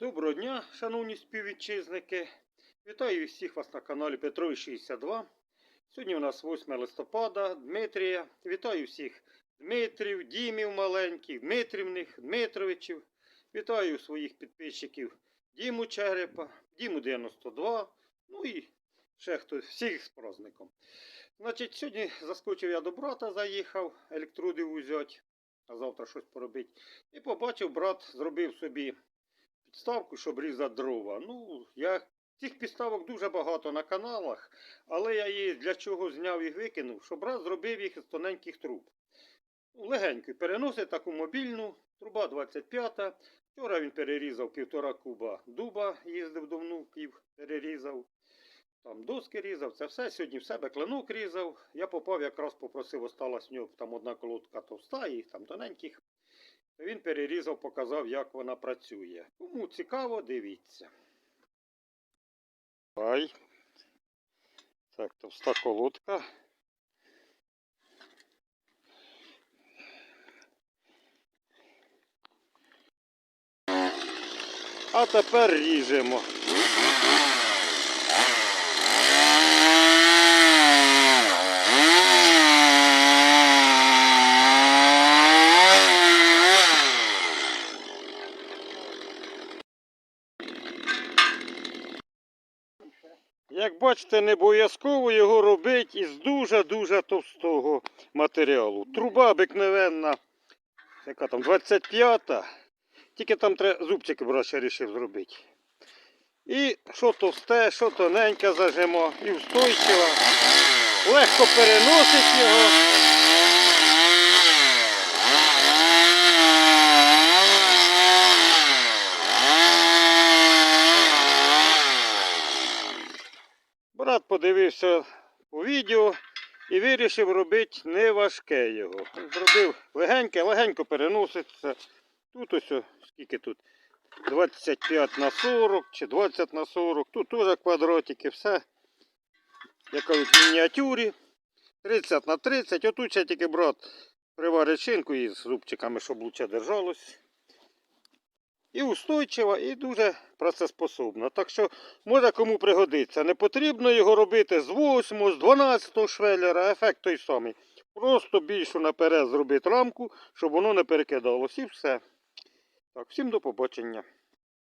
Доброго дня, шановні співвітчизники. Вітаю всіх вас на каналі Петрові 62. Сьогодні у нас 8 листопада, Дмитрія. Вітаю всіх Дмитрів, Дімів маленьких, Дмитрівних, Дмитровичів. Вітаю своїх підписчиків Діму Черепа, Діму 92. Ну і ще хтось, всіх з праздником. Значить, сьогодні заскочив я до брата, заїхав, електродів узяти, а завтра щось поробити. І побачив, брат зробив собі підставку, щоб різати дрова. Ну, я цих підставок дуже багато на каналах, але я її для чого зняв і викинув, щоб брат зробив їх з тоненьких труб. Ну, Легенько переносить таку мобільну, труба 25. Вчора він перерізав півтора куба дуба, їздив до внуків, перерізав. Там доски різав, це все. Сьогодні в себе клинок різав. Я попав, якраз попросив, осталась в нього там одна колодка товста і там тоненьких. Він перерізав, показав, як вона працює. Кому цікаво, дивіться. Ай. Так, товста колодка. А тепер ріжемо. Як бачите, не обов'язково його робити із дуже-дуже товстого матеріалу. Труба обикновенна, яка там 25-та, тільки там треба зубчики брат рішив зробити. І що товсте, що тоненьке зажимо, і устойчиво. Легко переносить його. Брат подивився у відео і вирішив робити не важке його. Зробив легеньке, легенько переноситься. Тут ось скільки тут? 25 на 40 чи 20 на 40. Тут теж квадратики, все. Як в мініатюрі. 30 на 30. Отут ще тільки брат приварить шинку із зубчиками, щоб лучше держалось. І устойчива, і дуже працеспособна. Так що може кому пригодиться. Не потрібно його робити з 8, з 12 швеллера, ефект той самий. Просто більшу наперед зробити рамку, щоб воно не перекидалось. І все. Так, всім до побачення.